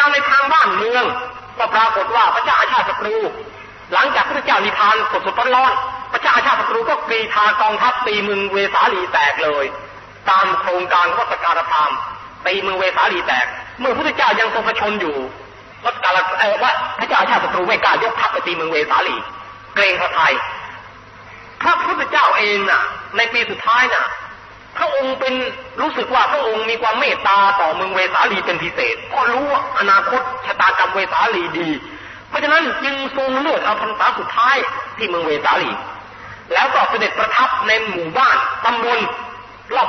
การณ์ในทางบ้านเมือง ก็ปรากฏว่าพระเจ้าอาชาติศัตรู หลังจากพระเจ้านิพานสดสดร้อนพระเจ้าอาชาติศัตรูก็กรีธากองทัพตีเมืองเวสาลีแตกเลย ตามโครงการวัสการธรรมตีเมืองเวสาลีแตก เมื่อพระเจ้ายังทรงพระชนอยู่วัสการเออว่าพระเจ้าอาชาติศัตรูไม่กล้ายกทัพไปตีเมืองเวสาลี เกรงพระไทยพระพุทธเจ้าเองน่ะ ในปีสุดท้ายน่ะ พระองค์เป็นรู้สึกว่าพระองค์มีความเมตตาต่อเมืองเวสาลีเป็นพิเศษเพราะรู้ว่าอนาคตชะตากรรมเวสาลีดี เพราะฉะนั้นจึงทรงเลือกเอาพรรษาสุดท้ายที่เมืองเวสาลี แล้วก็เสด็จประทับในหมู่บ้านตำบล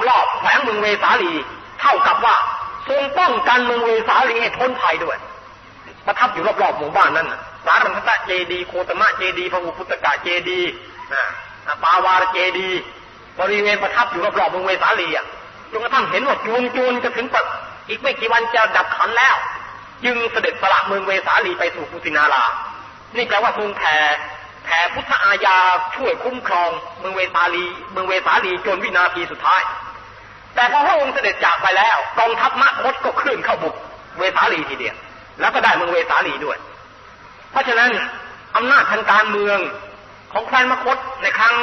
รอบๆแขวงเมืองเวสาลี เท่ากับว่าทรงป้องกันเมืองเวสาลีให้พ้นภัยด้วย ประทับอยู่รอบๆหมู่บ้านนั้นสารันทะเจดี โคตมะเจดีพระพุทธกาเจดีนะปาวารเจดี บริเวณประทับอยู่รอบๆเมืองเวสาลีอะจนกระทั่งเห็นว่าจูนจูนจะถึงปะอีกไม่กี่วันจะดับขันแล้ว จึงเสด็จสละเมืองเวสาลีไปสู่กุสินารา นี่แปลว่าทรงแผ่แผ่พุทธอาญาช่วยคุ้มครองเมืองเวสาลี เมืองเวสาลีจนวินาทีสุดท้าย แต่พอพระองค์เสด็จจากไปแล้วกองทัพมคตก็เคลื่อนเข้าบุกเวสาลีทีเดียวแล้วก็ได้เมืองเวสาลีด้วย เพราะฉะนั้นอำนาจทางการเมืองของแคว้นมคตในครั้ง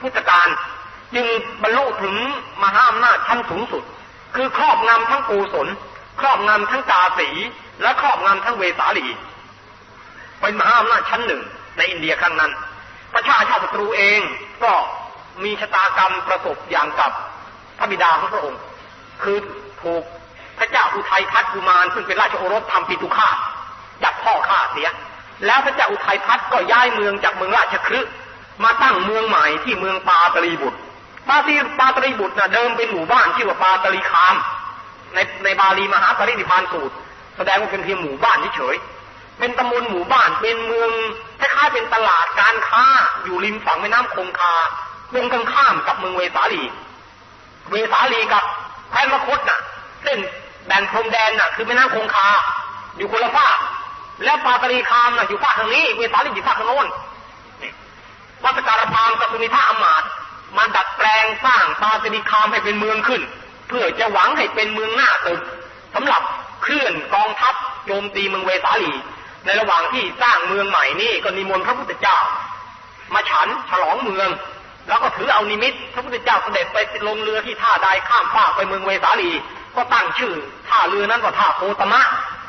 พุทธกาล จึงบรรลุถึงมหาอำนาจชั้นสูงสุด คือครอบงำทั้งกูศลครอบงำทั้งกาสี และครอบงำทั้งเวสาลี เป็นมหาอำนาจชั้นหนึ่งในอินเดียครั้งนั้น ประชาชาติศัตรูเองก็มีชะตากรรมประสบอย่างกับพระบิดาของพระองค์ คือถูกพระเจ้าอุทัยพัฒกุมารซึ่งเป็นราชโอรสทำปิตุฆาตจับพ่อฆ่าเสีย แล้วพระเจ้าอุทัยพัฒก็ย้ายเมืองจากเมืองราชคฤห์มาตั้งเมืองใหม่ที่เมืองปาตรีบุตร ปาตีปาตรีบุตรนะเดิมเป็นหมู่บ้านชื่อว่าปาตรีคาม ในในบาลีมหาปรินิพานสูตร แสดงว่าเป็นเพียงหมู่บ้านเฉยๆเป็นตำบลหมู่บ้านเป็นเมืองคล้ายๆเป็นตลาดการค้าอยู่ริมฝั่งแม่น้ำคงคาตรงกันข้ามกับเมืองเวสาลี เวสาลีกับแพนมคตน่ะ เส้นแบ่งพรมแดนน่ะ คือแม่น้ำคงคา อยู่คนละฝากแล้วปาตรีคามน่ะอยู่ฝากทางนี้ เวสาลีอยู่ฝากทางโน้นวัสการพามกับสุนิธาอมาตมันดัดแปลงส ร้างปาตรีคามให้เป็นเมืองขึ้น เพื่อจะหวังให้เป็นเมืองหน้าตึกสำหรับเคลื่อนกองทัพโจมตีเมืองเวสาลี ในระหว่างที่สร้างเมืองใหม่นี่ก็นิมนต์พระพุทธเจ้า มาฉันฉลองเมือง แล้วก็ถือเอานิมิตพระพุทธเจ้าเสด็จไปลงเรือที่ท่าใดข้ามฟากไปเมืองเวสาลี ก็ตั้งชื่อท่าเรือนั้นว่าท่าโคตมะ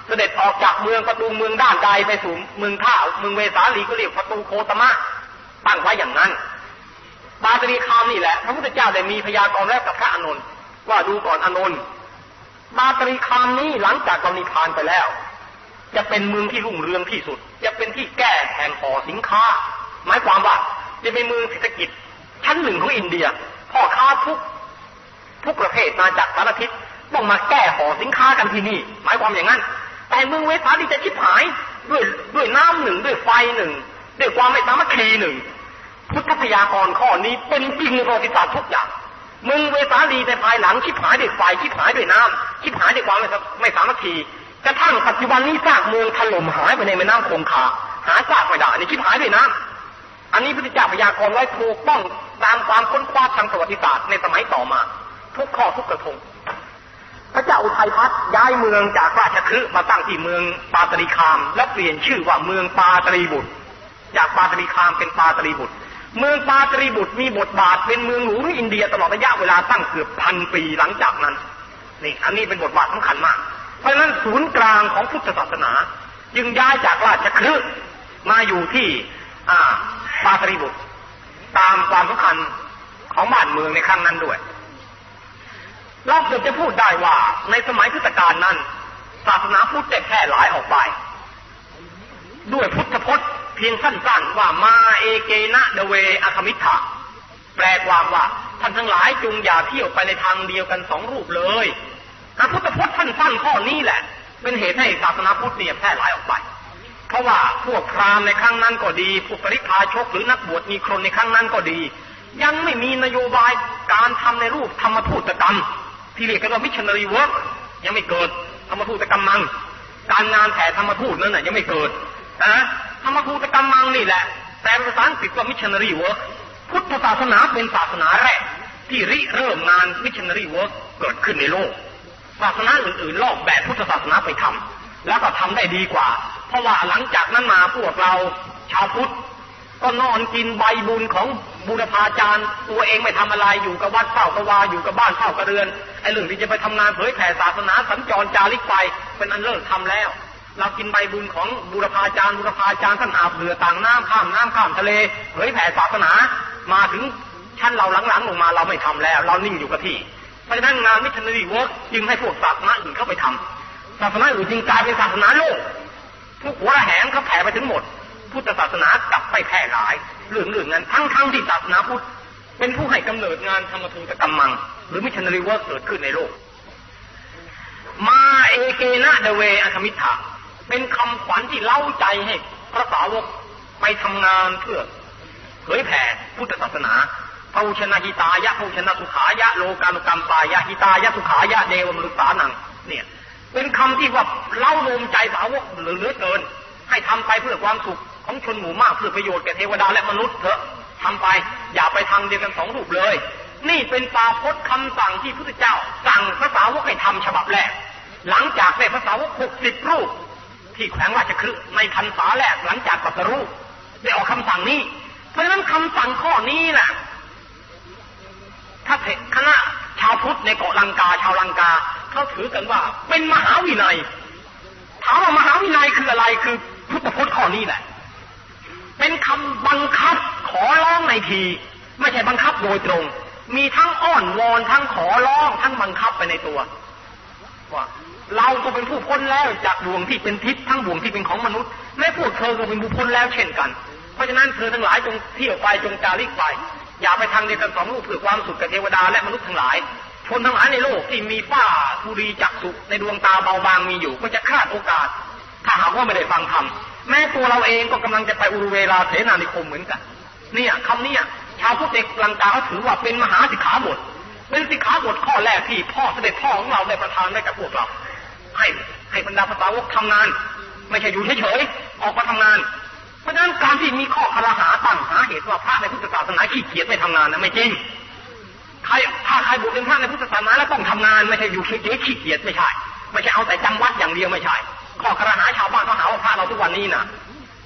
เสด็จออกจากเมืองประตูเมืองด้านใดไปสู่เมืองท่าเมืองเวสาลีก็เรียกประตูโคตมะตั้งไว้อย่างนั้น บาตรีคามนี่แหละพระพุทธเจ้าได้มีพยากรณ์แล้วกับพระอานนท์ว่าดูก่อนอานนท์บาตรีคามนี้หลังจากเรานิพพานไปแล้ว จะเป็นเมืองที่รุ่งเรืองที่สุด จะเป็นที่แก้แห่งห่อสินค้า หมายความว่าจะเป็นเมืองเศรษฐกิจ ชั้นหนึ่งของอินเดียพ่อค้าทุกทุกประเภทมาจากสารทิศต้องมาแก้ห่อสินค้ากันที่นี่ หมายความอย่างนั้น แต่เมืองเวสาลีจะชิบหายด้วยด้วยน้ำหนึ่งด้วยไฟหนึ่งด้วยความไม่สามัคคีหนึ่ง พุทธพยากรณ์ข้อนี้เป็นจริงในประวัติศาสตร์ทุกอย่าง มึงเวสาลีในภายหลังชิบหายด้วยไฟชิบหายด้วยน้ำชิบหายด้วยความไม่สามัคคีกระทั่งปัจจุบันนี้ซากเมืองถล่มหายไปในแม่น้ำคงคาหาซากไม่ได้นี่ชิบหายด้วยน้ำอันนี้พุทธเจ้าพยากรณ์ไว้ถูกต้องตามความค้นคว้าทางประวัติศาสตร์ในสมัยต่อมา ทุกข้อทุกกระทงพระเจ้าอุทัยพัฒน์ย้ายเมืองจากราชคฤห์มาตั้งที่เมืองปาตรีคาม และเปลี่ยนชื่อว่าเมืองปาตรีบุตร จากปาตรีคามเป็นปาตรีบุตร เมืองปาตรีบุตรมีบทบาทเป็นเมืองหลวงของอินเดียตลอดระยะเวลาตั้งเกือบพันปีหลังจากนั้นนี่อันนี้เป็นบทบาทสำคัญมาก เพราะฉะนั้นศูนย์กลางของพุทธศาสนา จึงย้ายจากราชคฤห์มาอยู่ที่อ่าปาตรีบุตร ตามความสำคัญของบ้านเมืองในครั้งนั้นด้วย เราเกือบจะพูดได้ว่าในสมัยพุทธกาลนั้น ศาสนาพุทธได้แพร่หลายออกไป ด้วยพุทธพจน์ เพียงสั้นๆว่ามาเอเกนะเดเวอะคมิทะแปลความว่าท่านทั้งหลายจงอย่าเที่ยวไปในทางเดียวกันสองรูปเลยพระพุทธพจน์สั้นๆข้อนี้แหละ เป็นเหตุให้ศาสนาพุทธเนี่ยแพร่หลายออกไป เพราะว่าพวกพราหมณ์ในครั้งนั้นก็ดีพวกปริพาชกหรือนักบวชมีครนในครั้งนั้นก็ดี ยังไม่มีนโยบายการทำในรูปธรรมทูตกรรม ที่เรียกกันว่ามิชชันนารีเวิร์กยังไม่เกิดธรรมทูตกรรมมังการงานแผ่ธรรมทูตนั้นน่ะยังไม่เกิดนะ ธรรมทูตกรรมังนี่แหละแต่ภาษาอังกฤษว่ามิชชันนารีเวิร์กพุทธศาสนาเป็นศาสนาแรก ที่ริเริ่มงานมิชชันนารีเวิร์กเกิดขึ้นในโลก ศาสนาอื่นๆลอกแบบพุทธศาสนาไปทำแล้วก็ทำได้ดีกว่า เพราะว่าหลังจากนั้นมาพวกเราชาวพุทธก็นอนกินใบบุญของบูรพาจารย์ตัวเองไม่ทำอะไรอยู่กับวัดเฝ้ากวาอยู่กับบ้านเฝ้ากระเรือนไอ้เรื่องที่จะไปทำงานเผยแผ่ศาสนาสัญจรจาริกไปเป็นอันเลิกทำแล้ว เรากินใบบุญของบูรพาจารย์บูรพาจารย์ท่านอาบเรือต่างน้ำข้ามน้ำข้ามทะเลเผยแผ่ศาสนา มาถึงชั้นเราหลังๆลงมาเราไม่ทำแล้ว เรานิ่งอยู่กับที่เพราะฉะนั้นงานมิชชันนารีเวิร์กจึงให้พวกศาสนาอื่นเข้าไปทำศาสนาอื่นจึงกลายเป็นศาสนาโลกทุกหัวแหงเขาแผ่ไปถึงหมด พุทธศาสนากลับไปแพร่หลายเรื่องเรื่องนั้นทั้งทั้งที่ศาสนาพุทธเป็นผู้ให้กำเนิดงานธรรมทูตกรรมมัง หรือมิชชันนารีเวิร์กเกิดขึ้นในโลก มาเอเกนะเดเวอัธมิทะ เป็นคำขวัญที่เล่าใจให้พระสาวกไปทำงานเพื่อเผยแผ่พุทธศาสนาพระอุชนะหิตายะพระอุชนะสุขายะโลกานุกรรมปายะหิตายะสุขายะเดวมนุษานัง เนี่ย เป็นคำที่ว่าเล่าลมใจสาวกเหลือเกิน ให้ทำไปเพื่อความสุขของชนหมู่มากเพื่อประโยชน์แก่เทวดาและมนุษย์เถอะทำไปอย่าไปทางเดียวกันสองรูปเลย นี่เป็นปาพจน์คำสั่งที่พระพุทธเจ้า สั่งพระสาวกให้ทำฉบับแรก หลังจากได้พระสาวกหกสิบรูป ที่แขวงราชคฤห์ในพรรษาแรกหลังจากตรัสรู้ได้ออกคำสั่งนี้ เพราะฉะนั้นคำสั่งข้อนี้น่ะถ้าคณะชาวพุทธในเกาะลังกาชาวลังกาเขาถือกันว่า เป็นมหาวินัยถามว่ามหาวินัยคืออะไรคือพุทธพจน์ข้อนี้แหละ เป็นคำบังคับขอร้องในที ไม่ใช่บังคับโดยตรง มีทั้งอ้อนวอนทั้งขอร้องทั้งบังคับไปในตัว ว่าเราก็เป็นผู้พ้นแล้วจากบ่วงที่เป็นทิพย์ทั้งบ่วงที่เป็นของมนุษย์แม้พวกเธอก็เป็นผู้พ้นแล้วเช่นกัน เพราะฉะนั้นเธอทั้งหลายจงเที่ยวไปจงจาริกไปอย่าไปทางเดียวกันสองรูปเพื่อความสุขกับเทวดาและมนุษย์ทั้งหลายชนทั้งหลายในโลกที่มีฝ้าธุรีจักสุในดวงตาเบาบางมีอยู่ ก็จะคาดโอกาส ถ้าหากว่าไม่ได้ฟังธรรมแม้ตัวเราเองก็กำลังจะไปอุรุเวลาเสนานิคมเหมือนกัน เนี่ยคำเนี้ยชาวพุทธเอกลังกาเขาถือว่าเป็นมหาสิกขาบท เป็นสิกขาบทข้อแรกที่พ่อเสด็จพ่อของเราได้ประทานให้กับพวกเรา ให้ให้บรรดาภาษาวกทำงาน ไม่ใช่อยู่เฉยๆออกมาทำงาน เพราะฉะนั้นการที่มีข้อคารหาตั้งหาเหตุว่าพระในพุทธศาสนาขี้เกียจไม่ทำงานนะไม่จริงใครถ้าใครบวชเป็นพระในพุทธศาสนาแล้วต้องทำงานไม่ใช่อยู่เฉยๆขี้เกียจไม่ใช่ไม่ใช่เอาแต่จำวัดอย่างเดียวไม่ใช่ข้อคารหาชาวบ้านเขาหาว่าพระเราทุกวันนี้นะ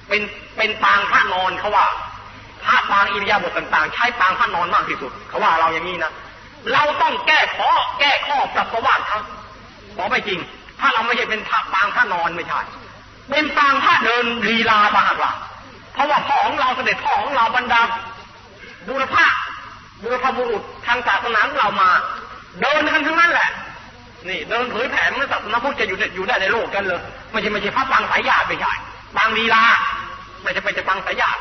เป็นเป็นปางพระนอนเขาว่าพระปางอิริยาบถต่างๆ ใช้ปางพระนอนมากที่สุด เขาว่าเราอย่างนี้นะ เราต้องแก้ข้อแก้ข้อปรับประวัติเขาบอไม่จริง ถ้าเราไม่ใช่เป็นพระปางพระนอนไม่ใช่เป็นปางพระเดินลีลาบาหลักเพราะว่าพ่อของเราเสด็จพ่อของเราบรรดาบุรพาบุรพบุรุษทางศาสนาของเรามา เดินกันทั้งนั้นแหละ นี่เดินเผยแผ่เมื่อศาสนาพุทธจะอยู่อยู่ได้ในโลกกันเลยไม่ใช่ไม่ใช่พระปางสายญาติไม่ใช่ปางลีลาไม่ใช่เป็นจะปางสายญาติ